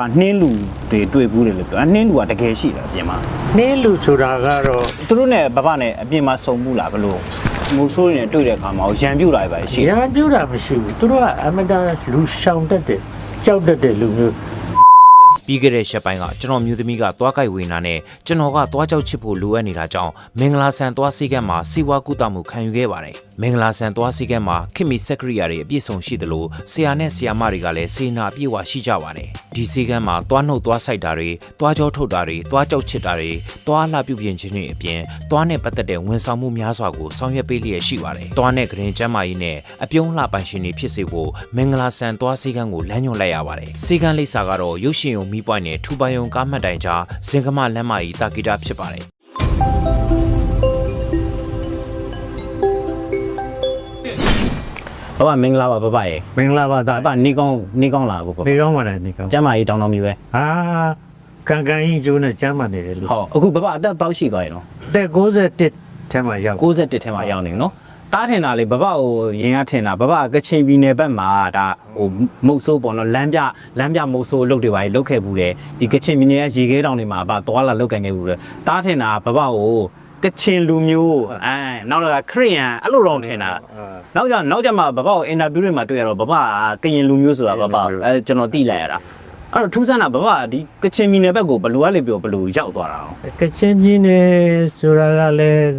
အာနှင်းလူတွေတွေ့ဘူးတယ်လို့ပြောနှင်းလူကတကယ်ရှိတယ်အပြင်မှာနင်းလူဆိုတာကတော့သူတို့နဲ့ဘဘနဲ့အပြင်မှာစုံဘူးလားဘလို့မူဆိုးတွေနဲ့တွေ့တဲ့အခါမှာရံပြူလာပဲရှိတယ်ရန်ပြူတာမရှိဘူးသူတို့ကအမတန်လူရှောင်တတ်တယ်ကြောက်တတ်တဲ့လူမျိုး ပြီးခဲ့တဲ့ရက်ပိုင်းကကျွန်တော်မျိုးသမီးကသွားကြိုက်ဝေနာနဲ့ကျွန်တော်ကသွားကြောက်ချစ်ဖို့လိုအပ်နေတာကြောင့်မင်္ဂလာဆန်သွားစီကမ်းမှာစီဝါကုသမှုခံယူခဲ့ပါတယ် မင်္ဂလာဆန်သွားစီကမ်းမှာခင်မီစက်ကရိယာတွေအပြည့်စုံရှိသလိုဆရာနဲ့ဆရာမတွေကလည်းစေနာအပြည့်အဝရှိကြပါတယ်ဒီစီကမ်းမှာသွားနှုတ်သွားဆိုင်တာတွေသွားကြောထုတ်တာတွေသွားကြောက်ချစ်တာတွေသွားလှပြုပြင်ခြင်းတွေအပြင်သွားနဲ့ပတ်သက်တဲ့ဝန်ဆောင်မှုများစွာကိုဆောင်ရွက်ပေးလျက်ရှိပါတယ်သွားနဲ့ဂရင်ကျမ်းမာရေးနဲ့အပြုံးလှပိုင်ရှင်တွေဖြစ်စေဖို့မင်္ဂလာဆန်သွားစီကမ်းကိုလမ်းညွှန်လိုက်ရပါတယ်စီကမ်းလိပ်စာကတော့ရုပ်ရှင်ရုံမီးပွိုင်းနဲ့ထူပိုင်ယုံကားမှတ်တိုင်ကြားစင်ကမလမ်းမကြီးတာဂီတာဖြစ်ပါတယ် ဘဘမင်္ဂလာပါဘဘရေမင်္ဂလာပါဒါသားဘနေကောင်းနေကောင်းလာကိုဘဘနေကောင်းပါလားနေကောင်းကျမ်းမာရေးတောင်းတောင်းပြီပဲအာကန်ကန်ကြီးကျိုးနဲ့ကျမ်းမာနေတယ်လို့ဟုတ်အခုဘဘအသက်ပေါက်ရှိသွားရင်နော်တဲ့61ထဲမှာရောက်61ထဲမှာရောက်နေနော်တားထင်တာလေဘဘကိုရင်ရထင်တာဘဘကချင်ပြည်နယ်ဘက်မှာဒါဟိုမုတ်ဆိုးပေါ့နော်လမ်းပြလမ်းပြမုတ်ဆိုးအလုပ်တွေပါလေလုပ်ခဲ့ဘူးတယ်ဒီကချင်ပြည်နယ်ကရေခဲတောင်တွေမှာဘသွားလာလုပ်ကန်ခဲ့ဘူးတယ်တားထင်တာဘဘကို ကချင်လူမျိုးအဲနောက်တော့ခရီးယန်အဲ့လိုတော့ထင်တာနောက်ကြနောက်ကြမှာဘဘကိုအင်တာဗျူးတွေမှာတွေ့ရတော့ဘဘကကရင်လူမျိုးဆိုတာဘဘအဲကျွန်တော်သိလိုက်ရတာအဲ့တော့ထူးဆန်းတာဘဘကဒီကချင်ပြည်နယ်ဘက်ကိုဘလူကလေပြောဘလူရောက်သွားတာအောင်ကချင်ပြည်နယ်ဆိုတာကလည်း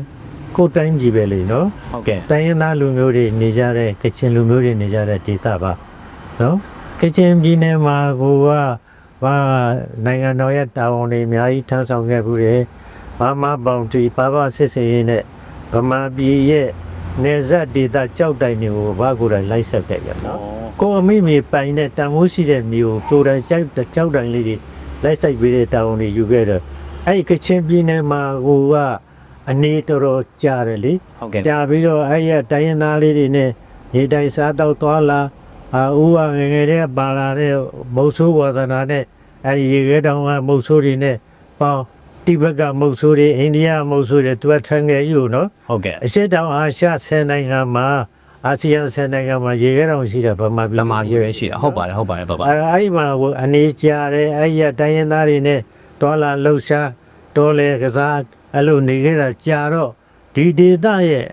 ကိုယ်တိုင်းကြီးပဲလေနော်ဟုတ်ကဲ့တိုင်းရင်းသားလူမျိုးတွေနေကြတဲ့ကချင်လူမျိုးတွေနေကြတဲ့ဒေသပါနော်ကချင်ပြည်နယ်မှာကိုကဘာနိုင်ငံတော်ရဲ့တာဝန်တွေအများကြီးထမ်းဆောင်ခဲ့ဘူးတယ် ဘာမှပေါင်တီပါပါစစ်စစ်ရေးနဲ့ဗမာပြည်ရဲ့နေဆက်ဒေသကြောက်တိုင်တွေကိုဘာကိုယ်တိုင်လိုက်ဆက်ခဲ့ကြနော်ကိုယ်အမိမြေပိုင်တဲ့တန်ဖိုးရှိတဲ့မျိုးကိုယ်တိုင်ကြောက်ကြောက်တိုင်လေးတွေလိုက်ဆက်ပြီးတဲ့တာဝန်တွေယူခဲ့တော့အဲ့ဒီကချင်ပြည်နယ်မှာကိုကအနေတော်တော်ကြားတယ်လေဟုတ်ကဲ့ကြာပြီးတော့အဲ့ရတိုင်းရင်းသားလေးတွေနဲ့နေတိုင်စားတော့သွားလာအာဦးကငယ်ငယ်တည်းကပါလာတဲ့မုတ်ဆိုးဝါဒနာနဲ့အဲ့ဒီရေခဲတောင်ကမုတ်ဆိုးတွေနဲ့ပေါင်း တိဘက်ကမုတ်ဆိုးတွေအိန္ဒိယမုတ်ဆိုးတွေသူကထန်ငယ်ယူနော်ဟုတ်ကဲ့အရှေ့တောင်အာရှဆယ်နိုင်ငံမှာအာဆီယံဆယ်နိုင်ငံမှာရေခဲတောင်ရှိတာဗမာပြည်လမာရွရရှိတာဟုတ်ပါတယ်ဟုတ်ပါတယ်ဘဘအဲ့အဲ့ဒီမှာဟိုအနေကြတယ်အဲ့ရတိုင်းရင်းသားတွေနဲ့တွာလာလှုပ်ရှားတော်လေကစားအဲ့လိုနေခဲ့တာကြာတော့ဒီဒေသရဲ့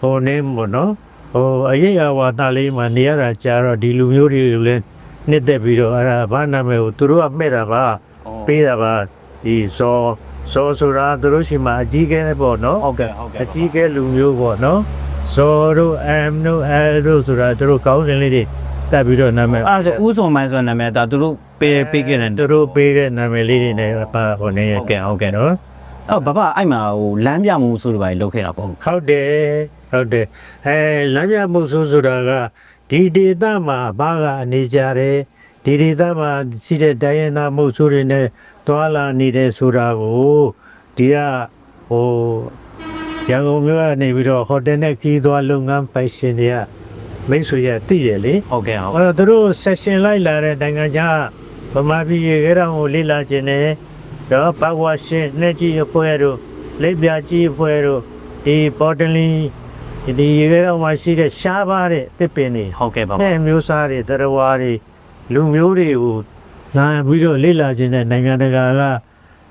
ဟိုနေမို့နော်ဟိုအရေးအဝါဒလေးမှာနေရတာကြာတော့ဒီလူမျိုးတွေကိုလည်းနှစ်သက်ပြီးတော့အဲ့ဒါဘာနာမည်ကိုသူတို့ကမှဲ့တာပါပေးတာပါဒီဇော် ဇော်ဆိုတာသူတို့ရှိမှအကြီးကဲပေါ့နော်ဟုတ်ကဲ့ဟုတ်ကဲ့အကြီးကဲလူမျိုးပေါ့နော်ဇော်တို့အမ်တို့အဲတို့ဆိုတာသူတို့ကောင်းစင်လေးတွေတက်ပြီးတော့နာမည်အဲ့ဒါဆိုဥဆောင်မိုင်းဆိုတဲ့နာမည်ဒါသူတို့ပေးပေးခဲ့တယ်သူတို့ပေးတဲ့နာမည်လေးတွေနဲ့ပါဟိုနေဟုတ်ကဲ့ဟုတ်ကဲ့နော်အဲ့ဘဘအဲ့မှာဟိုလမ်းပြမှုဆိုတွေပါလုပ်ခဲ့တာပေါ့ဟုတ်တယ်ဟုတ်တယ်အဲလမ်းပြမှုဆိုဆိုတာကဒီဒေသမှာဘာကအနေကြတယ်ဒီဒေသမှာရှိတဲ့တိုင်းရင်းသားမှုဆိုတွေနဲ့ တွာလာနေတဲ့ဆိုတာကိုဒီကဟိုရန်ကုန်မြို့ကနေပြီးတော့ဟိုတယ်နဲ့ခီးသွားလုပ်ငန်းပိုင်ရှင်တွေကမိတ်ဆွေရတည်ရလေဟုတ်ကဲ့ဟုတ်အဲ့တော့သူတို့ session လိုက်လာတဲ့နိုင်ငံခြားဗမာပြည်ရေခဲတောင်ကိုလေ့လာခြင်းနဲ့တော့ဘဝရှင်လက်ကြီးအဖွဲ့တို့လက်ပြကြီးအဖွဲ့တို့ဒီပေါ်တလီဒီရေခဲတောင်မှာရှိတဲ့ရှားပါတဲ့တစ်ပင်တွေဟုတ်ကဲ့ဘဘနဲ့မျိုးစားတွေတရဝါတွေလူမျိုးတွေကို လာပြီးတော့လေ့လာခြင်းနဲ့နိုင်ငံတကာက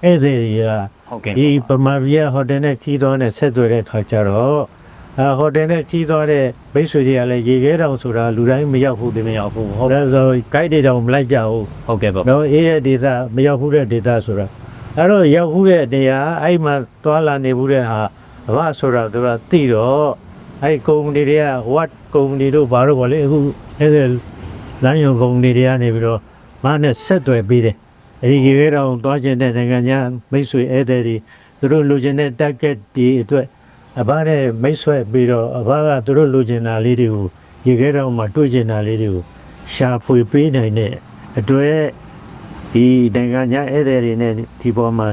အဲ့ဒီတွေကဟုတ်ကဲ့ဒီဗမာပြည်ဟိုတယ်နဲ့ခီးသွားနဲ့ဆက်သွယ်တဲ့ခါကျတော့အဲဟိုတယ်နဲ့ခီးသွားတဲ့မိတ်ဆွေတွေကလည်းရေခဲတောင်ဆိုတာလူတိုင်းမရောက်ဘူးဒီမရောက်ဘူးဟုဟုတ်တ်တယ်ဆို guide တွေတောင်မလိုက်ကြဘူးဟုတ်ကဲ့ဘဘနော်အေးရဲ့ဒေသမရောက်ဘူးတဲ့ဒေသဆိုတာအဲ့တော့ရောက်ဘူးတဲ့နေရာအဲ့မှာသွားလာနေဘူးတဲ့ဟာအမဆိုတာသူကသိတော့အဲ့ကုမ္ပဏီတွေက what ကုမ္ပဏီတို့ဘာလို့ဗောလေအခုအဲ့ဒီလမ်းယုံကုမ္ပဏီတွေကနေပြီးတော့ မနဲ့ဆက်သွယ်ပြီးတယ်အဲ့ဒီရေခဲတောင်သွားခြင်းတဲ့နိုင်ငံညာမိတ်ဆွေဧည့်သည်တွေသူတို့လိုချင်တဲ့ target ဒီအတွက်အဘနဲ့မိတ်ဆွဲပြီးတော့အဘကသူတို့လိုချင်တာလေးတွေကိုရေခဲတောင်မှာတွေ့ချင်တာလေးတွေကိုရှာဖွေပေးနိုင်တဲ့အတွက်ဒီနိုင်ငံညာဧည့်သည်တွေနဲ့ဒီပေါ်မှာ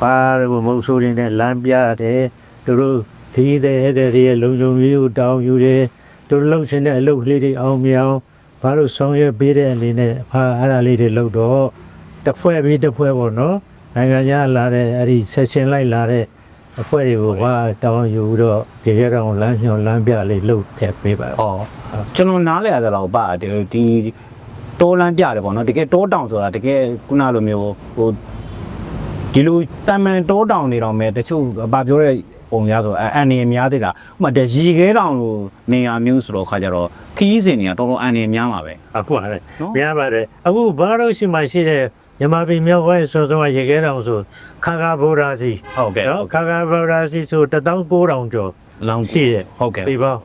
ပါရဘမုံဆိုးတွေနဲ့လမ်းပြတယ်သူတို့ဒီတဲ့ဧည့်သည်တွေရဲ့လုံခြုံရေးကိုတောင်းယူတယ်သူတို့လှုပ်ရှင်တဲ့အလုပ်ကလေးတွေအောင်မြောင် ဘာလို့ဆောင်ရွက်ပေးတဲ့အနေနဲ့ဖာအဲ့ဒါလေးတွေလုပ်တော့တစ်ဖွဲ့ပြီးတစ်ဖွဲ့ပေါ့နော်နိုင်ငံညာလာတဲ့အဲ့ဒီဆက်ရှင်လိုက်လာတဲ့အဖွဲ့တွေကိုဘာတောင်းယူတော့ဒီကြတော့လမ်းညွှန်လမ်းပြလေးလုပ်ထည့်ပေးပါဟောကျွန်တော်နားလဲရတဲ့တော့ပါဒီဒီတောလန်းပြတယ်ပေါ့နော်တကယ်တောတောင်ဆိုတာတကယ်ခုနလိုမျိုးဟိုဒီလိုတမန်တောတောင်နေတော့မဲ့တချို့ဘာပြောတဲ့ ပုံရဆိုအအန်နေများသေးတာဥပမာတရီခဲတောင်လိုနေရာမျိုးဆိုတော့ခါကြတော့ခီးစင်တွေကတော်တော်အန်နေများမှာပဲအခုဟာလေနော်များပါတယ်အခုဘာလို့ရှိမှရှိတဲ့မြန်မာပြည်မြောက်ဝဲဆိုဆိုရေခဲတောင်ဆိုခါခါဗောရာစီဟုတ်ကဲ့နော်ခါခါဗောရာစီဆို19000ကျော်လောင်ရှိတယ်ဟုတ်ကဲ့ဒီပေါ့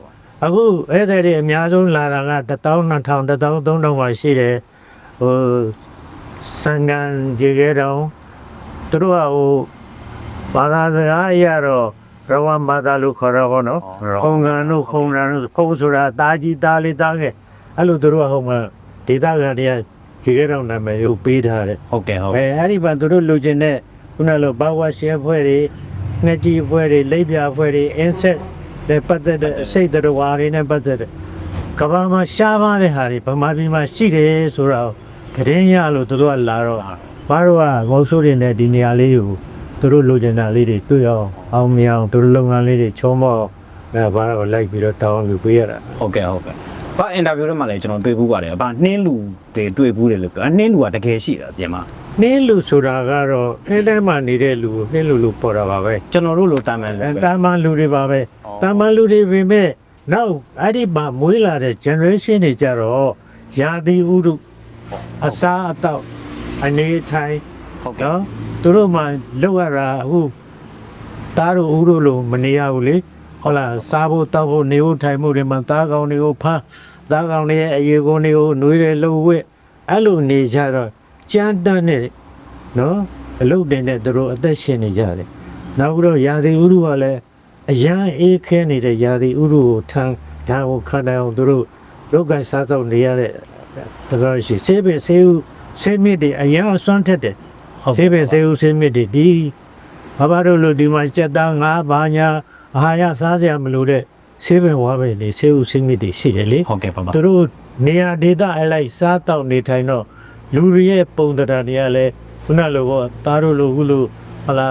အခုအဲ့ဒါတွေအများဆုံးလာတာက12000 13000ပါရှိတယ်ဟိုစံကန်ရေခဲတောင်သူတို့ကဟိုဘာသာစကားအရတော့ ရဝမ်ဘာသာလို့ခေါ်တာပေါ့နော်ခုံကန်တို့ခုံရံတို့ခုံဆိုတာတာကြီးတာလေးတာငယ်အဲ့လိုသူတို့ကဟိုမှာဒေတာကတည်းကခြေကြောင်နာမည်ကိုပေးထားတယ်ဟုတ်ကဲ့ဟုတ်အဲအဲ့ဒီမှာသူတို့လိုချင်တဲ့ခုနလိုဘာဝရှဲဖွဲ့တွေငှက်ကြီးဖွဲ့တွေလိပ်ပြဖွဲ့တွေ insect တွေပတ်သက်တဲ့အစိတ်တော်ဝါတွေနဲ့ပတ်သက်တဲ့ကမ္ဘာမှာရှားပါတဲ့ဟာတွေဗမာပြည်မှာရှိတယ်ဆိုတော့ကတင်းရလို့သူတို့ကလာတော့ဘာတို့ကငုံဆိုးတွေနဲ့ဒီနေရာလေးကို သူတို့လိုချင်တာလေးတွေတွေ့အောင်အောင်မြင်အောင်သူတို့လုပ်ငန်းလေးတွေချုံးမောအဲဘာတော့လိုက်ပြီးတော့တောင်းလို့ပေးရတာဟုတ်ကဲ့ဟုတ်ကဲ့ဘာအင်တာဗျူးထဲမှာလည်းကျွန်တော်တွေ့ဘူးပါတယ်ဘာနှင်းလူတွေတွေ့ဘူးတယ်လို့ပြောနှင်းလူကတကယ်ရှိတာပြင်မှာနှင်းလူဆိုတာကတော့နှင်းထဲမှာနေတဲ့လူကိုနှင်းလူလို့ပေါ်တာပါပဲကျွန်တော်တို့လိုတာမန်လူအဲပဲတာမန်လူတွေပါပဲတာမန်လူတွေပြင်မဲ့နောက်အဲ့ဒီမှာမွေးလာတဲ့ generation တွေကြတော့ယာတိဥရုအစားအသောက်အနေထိုင် ဟုတ်ကဲ့နော်သူတို့မှလောက်ရတာအခုသားတို့ဥရုလို့မနေရဘူးလေဟုတ်လားစားဖို့တောက်ဖို့နေဖို့ထိုင်ဖို့တွေမှာသားကောင်တွေကိုဖမ်းသားကောင်တွေရဲ့အရေကုန်တွေကိုနှွေးတယ်လှုပ်ဝက်အဲ့လိုနေကြတော့ကြမ်းတမ်းတဲ့နော်အလုပ်တင်တဲ့သူတို့အသက်ရှင်နေကြတယ်နောက်ပြီးတော့ယာတိဥရုကလည်းအရန်အေးခဲနေတဲ့ယာတိဥရုကိုထမ်းဒါကိုခံနိုင်အောင်သူတို့လောကစားတော့နေရတဲ့တကားရှိစေပဲစေဦးစေမြစ်တွေအရန်အစွမ်းထက်တယ် ဆေးပင်ဆေးဦးဆေးမြစ်တွေဒီဘာဘာတို့လို့ဒီမှာစက်သားငါးဘာညာအာဟာရစားစရာမလိုတဲ့ဆေးပင်ဝါပဲလေဆေးဦးဆေးမြစ်တွေရှိတယ်လေဟုတ်ကဲ့ပါပါသူတို့နေရာဒေသအလိုက်စားတောက်နေထိုင်တော့လူတွေရဲ့ပုံတရားတွေကလည်းခုနလိုပေါ့သားတို့လိုခုလိုဟလာ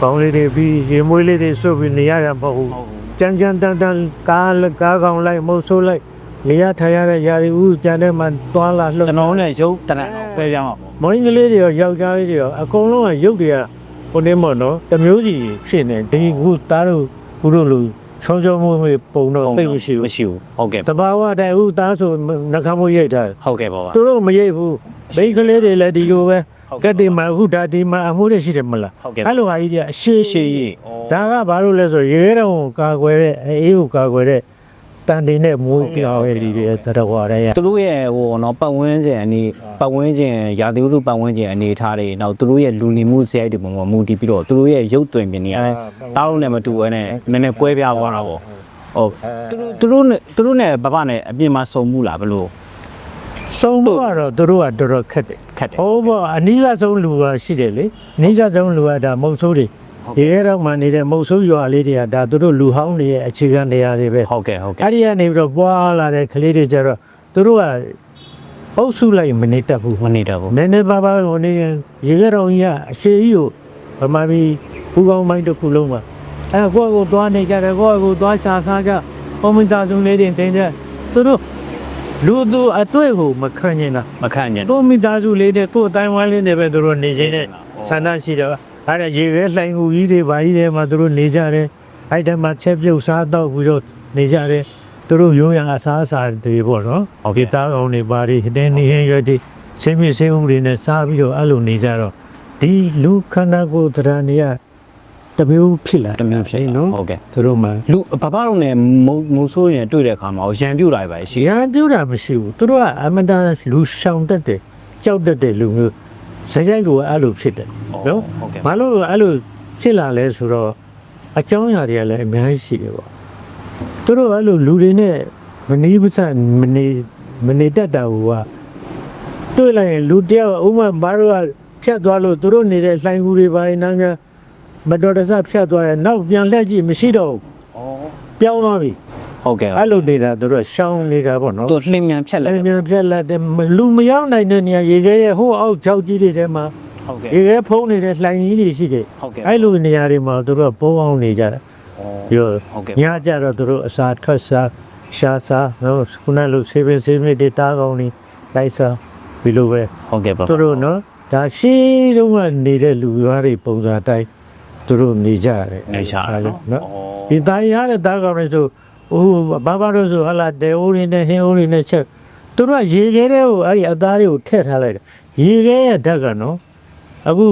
ကောင်းလေးတွေပြီးရေမွေးလေးတွေစွတ်ပြီးနေရတာမဟုတ်ဘူးကြမ်းကြမ်းတန်တန်ကားကားကောင်လိုက်မုတ်ဆိုးလိုက် နေရထိုင်ရတဲ့ຢာရီဦးကြံတဲ့မှာသွားလာလှုပ်ကျွန်တော်တို့လည်းရုပ်တရံအောင်ပဲပြမှာပေါ့မောင်ကလေးတွေရောယောက်ျားလေးတွေရောအကုန်လုံးကရုပ်တွေကဟိုနေမော်နော်တစ်မျိုးစီဖြစ်နေဒီခုသားတို့ခုတို့လူချောချောမွေ့မွေ့ပုံတော့သိပ်မရှိဘူးမရှိဘူးဟုတ်ကဲ့တဘာဝတိုင်ဦးသားဆိုနှခမ်းမွေ့ရိုက်တာဟုတ်ကဲ့ပါပါသူတို့မရိပ်ဘူးမိန်းကလေးတွေလည်းဒီလိုပဲကတ်တင်မှာအခုဒါဒီမှာအမှုတွေရှိတယ်မလားဟုတ်ကဲ့အဲ့လိုဟာကြီးတွေအရှိရှိကြီးဒါကဘာလို့လဲဆိုရေရဲတော့ကာကွယ်တဲ့အေးကိုကာကွယ်တဲ့ တန်တင်နဲ့မွေးကြောက်ရည်တွေတရဝရရဲ့သူတို့ရဲ့ဟိုနော်ပတ်ဝန်းကျင်အနေပတ်ဝန်းကျင်ရာသီဥတုပတ်ဝန်းကျင်အနေထားတွေနောက်သူတို့ရဲ့လူနေမှုစရိုက်တွေပုံမှာမူတည်ပြီးတော့သူတို့ရဲ့ရုပ်သွင်းပြင်နေရတယ်တားလို့လည်းမတူဘဲနဲ့နည်းနည်းကွဲပြားသွားတာပေါ့ဟုတ်သူတို့သူတို့နဲ့သူတို့နဲ့ဘဘနဲ့အပြင်မှာစုံမှုလားဘလို့ဆုံးဖို့ကတော့သူတို့ကတော်တော်ခက်တယ်ခက်တယ်ဟိုဘောအနည်းဆုံးလူကရှိတယ်လေအနည်းဆုံးလူကဒါမုတ်ဆိုးတွေ ဒီရဲတော့မှနေတဲ့မုတ်ဆိုးရွာလေးတွေကဒါသူတို့လူဟောင်းတွေရဲ့အခြေခံနေရာတွေပဲဟုတ်ကဲ့ဟုတ်ကဲ့အဲ့ဒီကနေပြီးတော့ပွားလာတဲ့ကလေးတွေကျတော့သူတို့ကအုပ်စုလိုက်မနေတတ်ဘူးမနေတော့ဘူးနည်းနည်းပါးပါးဟိုနေရင်ရေကြတော်ကြီးကအရှိကြီးကိုဗမာပြည်ပူကောင်းမိုင်းတစ်ခုလုံးမှာအဲကိုယ့်ကိုသွားနေကြတယ်ကိုယ့်ကိုသွားစားစားကြကွန်ပျူတာစုံလေးတွေတင်တဲ့သူတို့လူသူအတွေ့ကိုမခံနိုင်တာမခန့်ညင်ကိုမိသားစုလေးတွေကိုယ်အတိုင်းဝိုင်းလေးတွေပဲသူတို့နေချင်းနဲ့ဆန္ဒရှိတယ် အဲ့ဒါရေခဲလှိုင်ကူကြီးတွေဘာကြီးတွေမှာသူတို့နေကြတယ်အဲ့တည်းမှာချက်ပြုတ်စားတော့ပြီးတော့နေကြတယ်သူတို့ရိုးရံအစားအစာတွေပေါ့နော်ဟုတ်ပြီသားကောင်တွေဘာတွေဟတဲ့နေရင်ရွက်တွေဆင်းမြဆင်းဦးတွေနဲ့စားပြီးတော့အဲ့လိုနေကြတော့ဒီလူခန္ဓာကိုယ်တရားနေရတမျိုးဖြစ်လာတမျိုးဖြစ်နော်ဟုတ်ကဲ့သူတို့မှာလူဘဘတို့နဲ့မုံမုံဆိုးရင်တွေ့တဲ့အခါမှာရံပြူလာပဲရှိရန်တူတာမရှိဘူးသူတို့ကအမတန်လူရှောင်တတ်တယ်ကြောက်တတ်တယ်လူမျိုး စရိုက်ကအဲ့လိုဖြစ်တယ်နော်ဟုတ်ကဲ့ဘာလို့အဲ့လိုဖြစ်လာလဲဆိုတော့အကြောင်းအရာတွေကလည်းအများကြီးရှိတယ်ပေါ့သူတို့အဲ့လိုလူတွေနဲ့မနေပစမနေမနေတတ်တာဟိုကတွေ့လိုက်ရင်လူတယောက်ဥမာဘာလို့ကဖြတ်သွားလို့သူတို့နေတဲ့လိုင်းကူတွေပါရင်နားများမတော်တဆဖြတ်သွားရင်နောက်ပြန်လှည့်ကြည့်မရှိတော့ဘူးပြောင်းသွားပြီ ဟုတ်ကဲ့အဲ့လိုနေတာသူတို့ရှောင်းနေတာပေါ့နော်သူလှင်မြန်ဖြတ်လိုက်အဲ့မြန်ဖြတ်လာတယ်မလူမရောက်နိုင်တဲ့နေရာရေခဲရဲ့ဟိုအောက်ချောက်ကြီးတွေထဲမှာဟုတ်ကဲ့ရေခဲဖုံးနေတဲ့လှိုင်ကြီးတွေရှိတယ်ဟုတ်ကဲ့အဲ့လိုနေရာတွေမှာသူတို့ကပိုးအောင်နေကြတယ်ပြီးတော့ဟုတ်ကဲ့ညကြတော့သူတို့အစာထွက်စားရှားစားနော်ခုနလိုဆေးပင်ဆေးမြစ်တွေတားကောင်းနေလိုက်စားဒီလိုပဲဟုတ်ကဲ့ပါသူတို့နော်ဒါရှိတုန်းကနေတဲ့လူရွာတွေပုံစံအတိုင်းသူတို့နေကြရတယ်နေရှာတယ်နော်နော်ဒီတိုင်းရတဲ့တားကောင်တွေဆို ဟိုဘာဘာလို့ဆိုဟလာဒေအိုးရင်းနဲ့ဟင်းအိုးရင်းနဲ့ချက်သူတို့ကရေခဲတဲ့ကိုအဲ့ဒီအသားတွေကိုထည့်ထားလိုက်တယ်ရေခဲရဲ့ဓာတ်ကနော်အခု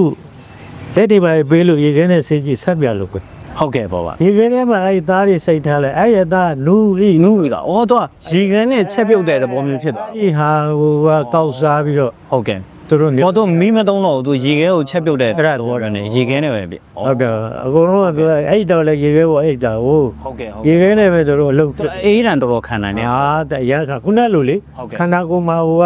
လက်တွေပါပေးလို့ရေခဲနဲ့စင်ကြည့်ဆက်ပြလို့ပဲဟုတ်ကဲ့ပါပါရေခဲထဲမှာအဲ့ဒီသားတွေစိတ်ထားလိုက်အဲ့ဒီအသားနူးဤနူးပြီလားအော်တော့ရေကန်နဲ့ချက်ပြုတ်တဲ့သဘောမျိုးဖြစ်သွားဒီဟာဟိုကကောက်စားပြီးတော့ဟုတ်ကဲ့ သူတို့နေဘောတော့မီးမသုံးတော့ဘူးသူရေခဲကိုချက်ပြုတ်တဲ့အဲ့ဒါသဘောတည်းနဲ့ရေခဲနဲ့ပဲပြဟုတ်တယ်အကုန်လုံးကသူကအဲ့တော့လေရေခဲပေါ်အဲ့တာဟိုဟုတ်ကဲ့ဟုတ်ရေခဲနဲ့ပဲသူတို့အလုပ်ကဲ့အေးတန်တော်တော်ခံနိုင်တယ်ဟာတဲ့ရခခုနလိုလေဟုတ်ကဲ့ခန္ဓာကိုယ်မှာဟိုက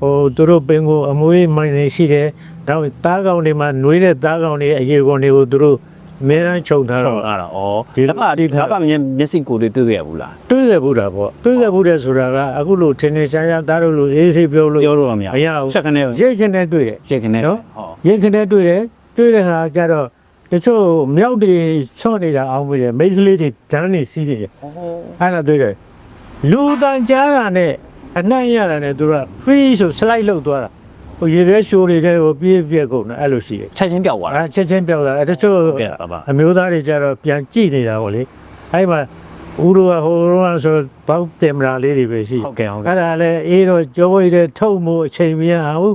ဟိုသူတို့ပင်ကိုအမွေးမိုင်းနေရှိတယ်နောက်သားကောင်တွေမှာနှွေးတဲ့သားကောင်တွေအရေကောင်တွေကိုသူတို့ အမဲတန်းချုပ်ထားဟုတ်တော့အဲ့ဒါဩဒီဒါပါဒီဒါပါမျက်မျက်စိကိုယ်လေးတွေ့ရဘူးလားတွေးရဘူးတာပေါ့တွေးရဘူးတဲ့ဆိုတာကအခုလိုထင်းထင်းရှားရှားသားတို့လိုအေးဆေးပြောလို့ပြောလို့တော့မရမရဘူးချက်ကနေရိတ်ခင်နဲ့တွေ့တယ်ချက်ကနေနော်ဟုတ်ရိတ်ခင်နဲ့တွေ့တယ်တွေ့တဲ့ဟာကြတော့တချို့မြောက်တွေချော့နေတာအောင်ပြီးတယ်မိန်းကလေးတွေဓာတ်နေစီးနေတယ်အဲ့ဒါတွေ့တယ်လူတန်ကြားတာနဲ့အနှံ့ရတာနဲ့သူက free ဆို slide လောက်သွားတာ ဟိုရေခဲရှိုးတွေကဟိုပြေးပြေးကုန်တယ်အဲ့လိုရှိတယ်ချက်ချင်းပြောက်သွားတာအဲ့ချက်ချင်းပြောက်တာအဲ့တချို့ဟုတ်ကဲ့ပါပါအမျိုးသားတွေကြတော့ပြန်ကြည့်နေတာပေါ့လေအဲ့မှာဦးတို့ကဟိုတော့ဆိုဘောက်တင်မရာလေးတွေပဲရှိဟုတ်ကဲ့ဟုတ်ကဲ့အဲ့ဒါလည်းအေးတော့ကြောဝိတဲ့ထုတ်မှုအချိန်မရဘူး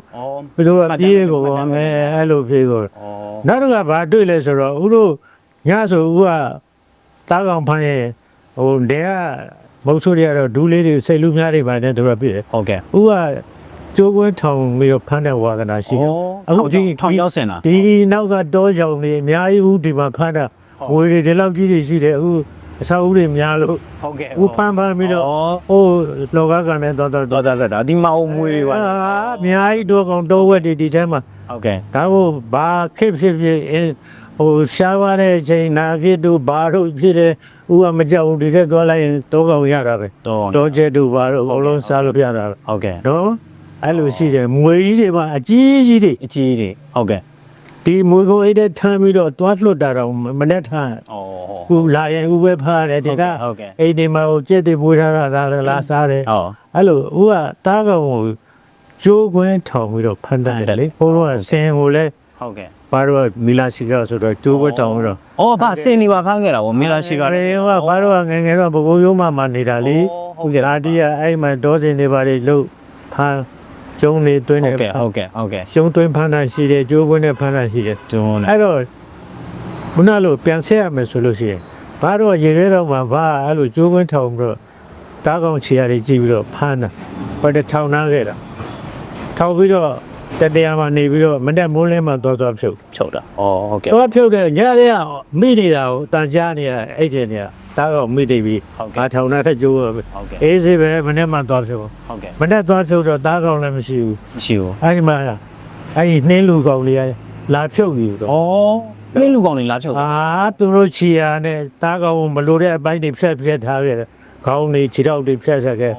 ဩဘယ်သူကပြေးကုန်ပါမယ်အဲ့လိုပြေးကုန်ဩနောက်တော့ကဘာတွေ့လဲဆိုတော့ဦးတို့ညဆိုဦးကတားကောင်ဖမ်းရဲ့ဟိုတဲကမုတ်ဆိုးတွေကတော့ဒူးလေးတွေစိတ်လူများတွေပါနဲ့တို့ရပြည့်တယ်ဟုတ်ကဲ့ဦးက ကျိုးကွင်းထောင်ပြီးတော့ဖမ်းတဲ့ဝါသနာရှိတယ်အခုဒီထောင်ရောက်စင်တာဒီနောက်ကတောကြောင်တွေအများကြီးဦးဒီမှာဖမ်းတာဟုတ်ငွေတွေဒီလောက်ကြီးတွေရှိတယ်အခုအဆောက်အဦတွေများလို့ဟုတ်ကဲ့ဦးဖမ်းဖမ်းပြီးတော့ဩဟိုလောကကနဲ့တော့တော့တော်တော်တော်ဒီမောင်မွေးတွေပါအာအများကြီးတော့ကောင်တောဝက်တွေဒီထဲမှာဟုတ်ကဲ့ဒါကိုဘာခစ်ဖြစ်ဖြစ်အင်းဟိုရှားပါတဲ့အချိန်နာဖြစ်တို့ဘာတို့ဖြစ်တယ်ဦးကမကြောက်ဘူးဒီထက်သွားလိုက်ရင်တောကောင်ရတာပဲတော်တောကျဲတို့ဘာတို့အကုန်လုံးစားလို့ပြတာပဲဟုတ်ကဲ့နော် အဲ့လိုရှိတယ်မွေကြီးတွေပါအကြီးကြီးတွေအကြီးတွေဟုတ်ကဲ့ဒီမွေကိုအိတ်တဲ့ထမ်းပြီးတော့သွားလွတ်တာတော့မနဲ့ထမ်းဩခုလာရင်ဦးပဲဖားတယ်ဒီကဟုတ်ကဲ့အိတ်ဒီမှာဟိုကြက်တွေပွေးထားတာဒါလည်းလာစားတယ်ဟောအဲ့လိုဦးကတားကောင်ကိုကျိုးကွင်းထောင်ပြီးတော့ဖမ်းတတ်တယ်လေဘိုးတော်ကဆင်ကိုလည်းဟုတ်ကဲ့ဘာတော့မီလာစီကဆိုတော့ကျိုးကွင်းထောင်ပြီးတော့ဩဘာစင်နေပါဖမ်းခဲ့တာဗောမင်းလာရှိကကရေကဘာတော့ငယ်ငယ်တော့ဘကိုးရိုးမှမှနေတာလေဟုတ်ကဲ့ဒါတီးကအဲ့မှာဒေါစင်တွေပါလေလို့ဖမ်း ကျုံနေတွင်းနေဟုတ်ကဲ့ဟုတ်ကဲ့ဟုတ်ကဲ့ရှုံးသွင်းဖမ်းတာရှိတယ်ကျိုးကွင်းနဲ့ဖမ်းတာရှိတယ်ကျွန်းနဲ့အဲ့တော့ခုနလိုပြန်ဆက်ရမယ်ဆိုလို့ရှိရင်ဘာတော့ရေခဲတော့မှဘာအဲ့လိုကျိုးကွင်းထောင်ပြီးတော့တားကောင်ချီရတွေကြည့်ပြီးတော့ဖမ်းတာဘာတထောင်နှားခဲ့တာထောင်ပြီးတော့တတရားမှနေပြီးတော့မတက်မိုးလင်းမှသွားသွားဖြုတ်ဖြုတ်တာဩဟုတ်ကဲ့သွားဖြုတ်တယ်ညတဲ့ကမိနေတာကိုတန်ကြားနေတာအဲ့ဒီနေ တာတားကောင်မိနေပြီဟုတ်ကဲ့ငါထောင်နှားထက်ကျိုးရပဲဟုတ်ကဲ့ အေးစေးပဲမနေ့မှသွားဖြုတ်ဟုတ်ကဲ့မနေ့သွားဖြုတ်တော့တားကောင်လည်းမရှိဘူးမရှိဘူးအဲ့ဒီမှာအဲ့ဒီနှင်းလူကောင်လေးကလာဖြုတ်ပြီးတော့ဩပြင်းလူကောင်တွေလာဖြုတ်အာသူတို့ချီယာနဲ့တားကောင်ကိုမလိုတဲ့အပိုင်းတွေဖြတ်ဖြတ်ထားရတယ်ခေါင်းတွေခြေထောက်တွေဖြတ်ဆက်ခဲ့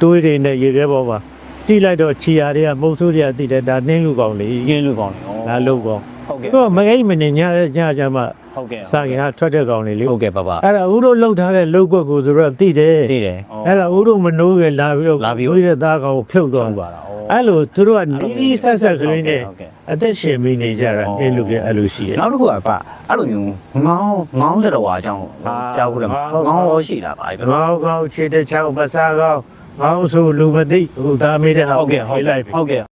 တွေးတွေနဲ့ရေခဲပေါ်မှာကြည့်လိုက်တော့ချီယာတွေကမုတ်ဆိုးတွေကတည်တယ်ဒါနှင်းလူကောင်လေးပြင်းလူကောင်တွေလာလို့ကောင်ဟုတ်ကဲ့ တော့မကိမနေညညကြမှာ ဟုတ်ကဲ့စာကင်ကထွက်တဲ့ကောင်လေးလေဟုတ်ကဲ့ပါပါအဲ့ဒါဦးတို့လှုပ်ထားတဲ့လှုပ်ကွက်ကိုဆိုတော့တည်တယ်သိတယ်အဲ့ဒါဦးတို့မနိုးရလာပြီးတော့လာပြီးဝိရသားကောင်ကိုဖြုတ်တော့တော့ပါတာဩအဲ့လိုသူတို့ကနီးနီးဆက်ဆက်ကလေးနဲ့ဟုတ်ကဲ့အသက်ရှင်မိနေကြတာနှင်းလူကအဲ့လိုရှိတယ်နောက်တစ်ခုကပါအဲ့လိုမျိုးငေါင်းငေါင်းတော်အကြောင်းကြောက်ဘူးလားငေါင်းရောရှိတာပါပဲငေါကောင်းခြေတစ်ချောင်းပစားကောင်းငေါဆိုလူမသိဟိုဒါမေးတဲ့ဟာဟုတ်ကဲ့ဟုတ်ဖြေကဲ့လိုက်ပြီဟုတ်ကဲ့